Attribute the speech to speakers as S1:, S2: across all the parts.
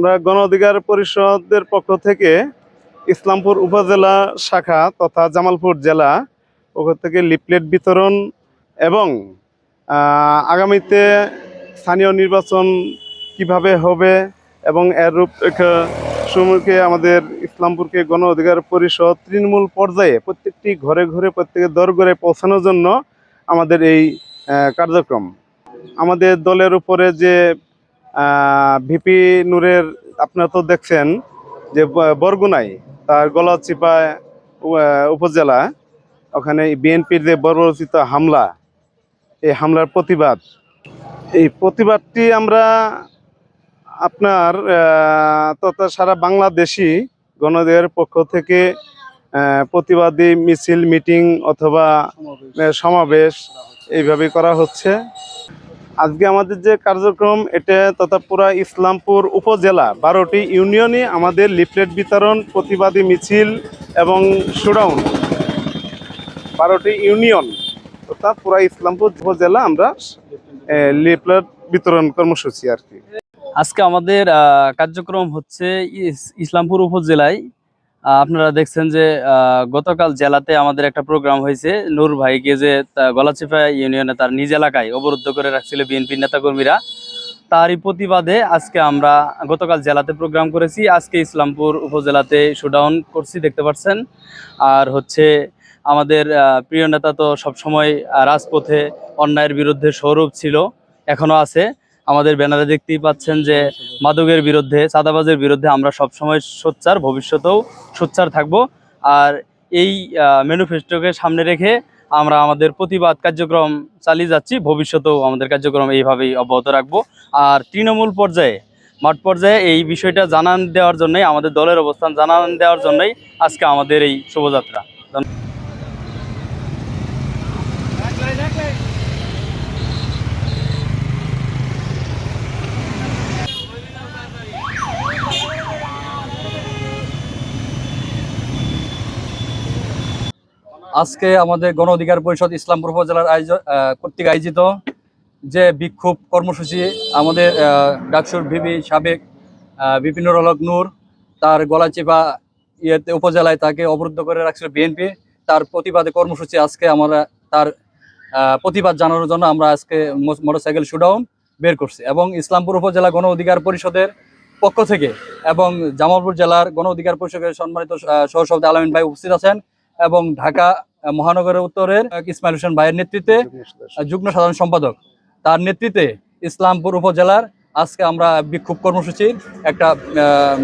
S1: আমরা গণ অধিকার পরিষদের পক্ষ থেকে ইসলামপুর উপজেলা শাখা তথা জামালপুর জেলা ওখান থেকে লিফলেট বিতরণ এবং আগামীতে স্থানীয় নির্বাচন কীভাবে হবে এবং এর রূপরেখা সমূহকে আমাদের ইসলামপুরকে গণ অধিকার পরিষদ তৃণমূল পর্যায়ে প্রত্যেকটি ঘরে ঘরে প্রত্যেকের দর ঘরে পৌঁছানোর জন্য আমাদের এই কার্যক্রম। আমাদের দলের উপরে যে ভিপি নূরের, আপনারা তো দেখছেন যে বরগুনাই তার গলাচিপা উপজেলা, ওখানে বিএনপির যে বর্বরচিত হামলা, এই হামলার প্রতিবাদ। এই প্রতিবাদটি আমরা আপনার তথা সারা বাংলাদেশি গণদের পক্ষ থেকে প্রতিবাদী মিছিল, মিটিং অথবা সমাবেশ এইভাবে করা হচ্ছে। আজকে আমাদের যে কার্যক্রম, এটা তথা পুরা ইসলামপুর উপজেলা বারোটি ইউনিয়নে আমাদের লিফলেট বিতরণ, প্রতিবাদী মিছিল এবং শোডাউন। বারোটি ইউনিয়ন তথা পুরা ইসলামপুর উপজেলা আমরা লিফলেট বিতরণ কর্মসূচি আর কি।
S2: আজকে আমাদের কার্যক্রম হচ্ছে ইস- ইসলামপুর উপজেলায় আপনারা দেখছেন যে গতকাল জেলাতে আমাদের একটা প্রোগ্রাম হয়েছে। নূর ভাইকে যে গলাচিপা ইউনিয়নে তার নিজ এলাকায় অবরুদ্ধ করে রাখছিল বিএনপি নেতাকর্মীরা, তারই প্রতিবাদে আজকে আমরা গতকাল জেলাতে প্রোগ্রাম করেছি। আজকে ইসলামপুর উপজেলাতে শোডাউন করছি, দেখতে পাচ্ছেন। আর হচ্ছে আমাদের প্রিয় নেতা তো সবসময় রাজপথে অন্যায়ের বিরুদ্ধে সৌরভ ছিল, এখনও আছে। আমাদের ব্যানারে দেখতেই পাচ্ছেন যে মাদকের বিরুদ্ধে, চাঁদাবাজের বিরুদ্ধে আমরা সবসময় সোচ্চার, ভবিষ্যতেও সোচ্চার থাকব। আর এই ম্যানিফেস্টোকে সামনে রেখে আমরা আমাদের প্রতিবাদ কার্যক্রম চালিয়ে যাচ্ছি। ভবিষ্যতেও আমাদের কার্যক্রম এইভাবেই অব্যাহত রাখব। আর তৃণমূল পর্যায়ে, মাঠ পর্যায়ে এই বিষয়টা জানান দেওয়ার জন্যই, আমাদের দলের অবস্থান জানান দেওয়ার জন্যই আজকে আমাদের এই শোভাযাত্রা।
S3: আজকে আমাদের গণ অধিকার পরিষদ ইসলামপুর উপজেলার আয়োজন কর্তৃক আয়োজিত যে বিক্ষোভ কর্মসূচি, আমাদের ডাকসুর ভিবি সাবেক বিপিনুর হলক নূর, তার গলাচিপা ইয়েতে উপজেলায় তাকে অবরুদ্ধ করে রাখছিল বিএনপি। তার প্রতিবাদে কর্মসূচি আজকে আমরা তার প্রতিবাদ জানানোর জন্য আমরা আজকে মোটরসাইকেল শুডাউন বের করছি এবং ইসলামপুর উপজেলা গণ অধিকার পরিষদের পক্ষ থেকে এবং জামালপুর জেলার গণ অধিকার পরিষদের সম্মানিত সহসভাপতি আলমিন ভাই উপস্থিত আছেন। এবং ঢাকা মহানগরের উত্তরের ইসমাইল হোসেন ভাইয়ের নেতৃত্বে যুগ্ম সাধারণ সম্পাদক। তার নেতৃত্বে ইসলামপুর উপজেলার আজকে আমরা বিক্ষোভ কর্মসূচির একটা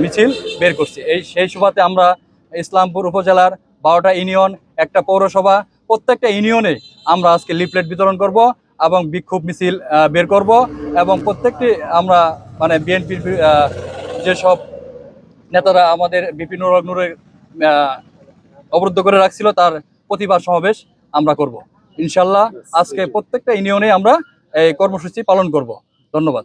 S3: মিছিল বের করছি। এই সেই সুবাদে আমরা ইসলামপুর উপজেলার বারোটা ইউনিয়ন একটা পৌরসভা প্রত্যেকটা ইউনিয়নে আমরা আজকে লিফলেট বিতরণ করব এবং বিক্ষোভ মিছিল বের করব এবং প্রত্যেকটি আমরা মানে বিএনপির যেসব নেতারা আমাদের বিপিন আহ, অবরুদ্ধ করে রাখছিল তার প্রতিবাদ সমাবেশ আমরা করব। ইনশাল্লাহ আজকে প্রত্যেকটা ইউনিয়নে আমরা এই কর্মসূচি পালন করব। ধন্যবাদ।